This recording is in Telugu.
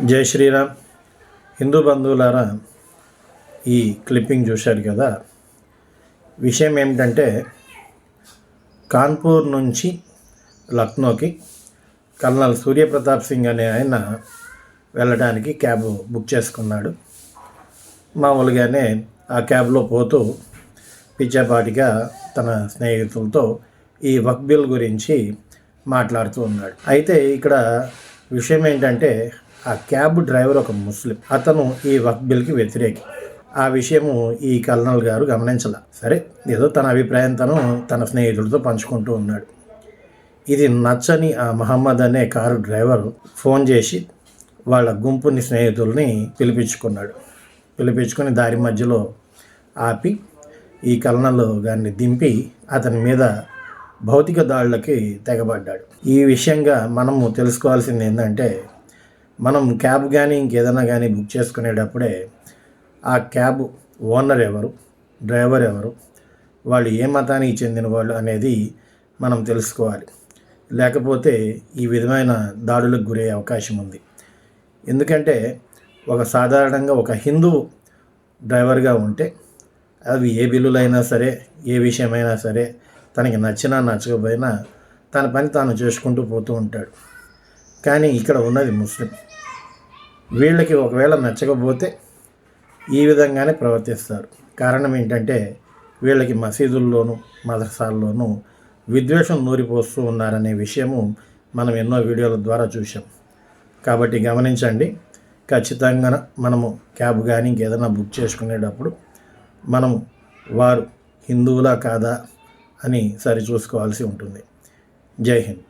జై శ్రీరామ్. హిందూ బంధువులారా ఈ క్లిప్పింగ్ చూశారు కదా? విషయం ఏమిటంటే కాన్పూర్ నుంచి లక్నోకి కల్నల్ సూర్యప్రతాప్ సింగ్ అనే ఆయన వెళ్ళడానికి క్యాబ్ బుక్ చేసుకున్నాడు. మామూలుగానే ఆ క్యాబ్లో పోతూ పిచ్చాపాటిగా తన స్నేహితులతో ఈ వక్బిల్ గురించి మాట్లాడుతూ ఉన్నాడు. అయితే ఇక్కడ విషయం ఏంటంటే ఆ క్యాబ్ డ్రైవర్ ఒక ముస్లిం. అతను ఈ వక్ బిల్కి వ్యతిరేకి. ఆ విషయము ఈ కల్నల్ గారు గమనించాల. సరే ఏదో తన అభిప్రాయం తను తన స్నేహితులతో పంచుకుంటూ ఉన్నాడు. ఇది నచ్చని ఆ మహమ్మద్ అనే కారు డ్రైవర్ ఫోన్ చేసి వాళ్ళ గుంపుని స్నేహితుల్ని పిలిపించుకున్నాడు. పిలిపించుకొని దారి మధ్యలో ఆపి ఈ కల్నల్ గారిని దింపి అతని మీద భౌతిక దాడులకి తెగబడ్డాడు. ఈ విషయంగా మనము తెలుసుకోవాల్సింది ఏంటంటే మనం క్యాబ్ కానీ ఇంకేదైనా కానీ బుక్ చేసుకునేటప్పుడే ఆ క్యాబ్ ఓనర్ ఎవరు డ్రైవర్ ఎవరు వాళ్ళు ఏ మతానికి చెందిన వాళ్ళు అనేది మనం తెలుసుకోవాలి. లేకపోతే ఈ విధమైన దాడులకు గురయ్యే అవకాశం ఉంది. ఎందుకంటే ఒక సాధారణంగా ఒక హిందూ డ్రైవర్గా ఉంటే అవి ఏ బిల్లులైనా సరే ఏ విషయమైనా సరే తనకి నచ్చినా నచ్చకపోయినా తన పని తాను చేసుకుంటూ పోతూ ఉంటాడు. కానీ ఇక్కడ ఉన్నది ముస్లిం. వీళ్ళకి ఒకవేళ నచ్చకపోతే ఈ విధంగానే ప్రవర్తిస్తారు. కారణం ఏంటంటే వీళ్ళకి మసీదుల్లోనూ మదర్సాల్లోనూ విద్వేషం నూరిపోస్తూ ఉన్నారనే విషయము మనం ఎన్నో వీడియోల ద్వారా చూసాం కాబట్టి గమనించండి ఖచ్చితంగా మనము క్యాబ్ కానీ ఇంకేదైనా బుక్ చేసుకునేటప్పుడు మనము వారు హిందువులా కాదా అని సరిచూసుకోవాల్సి ఉంటుంది. జై హింద్.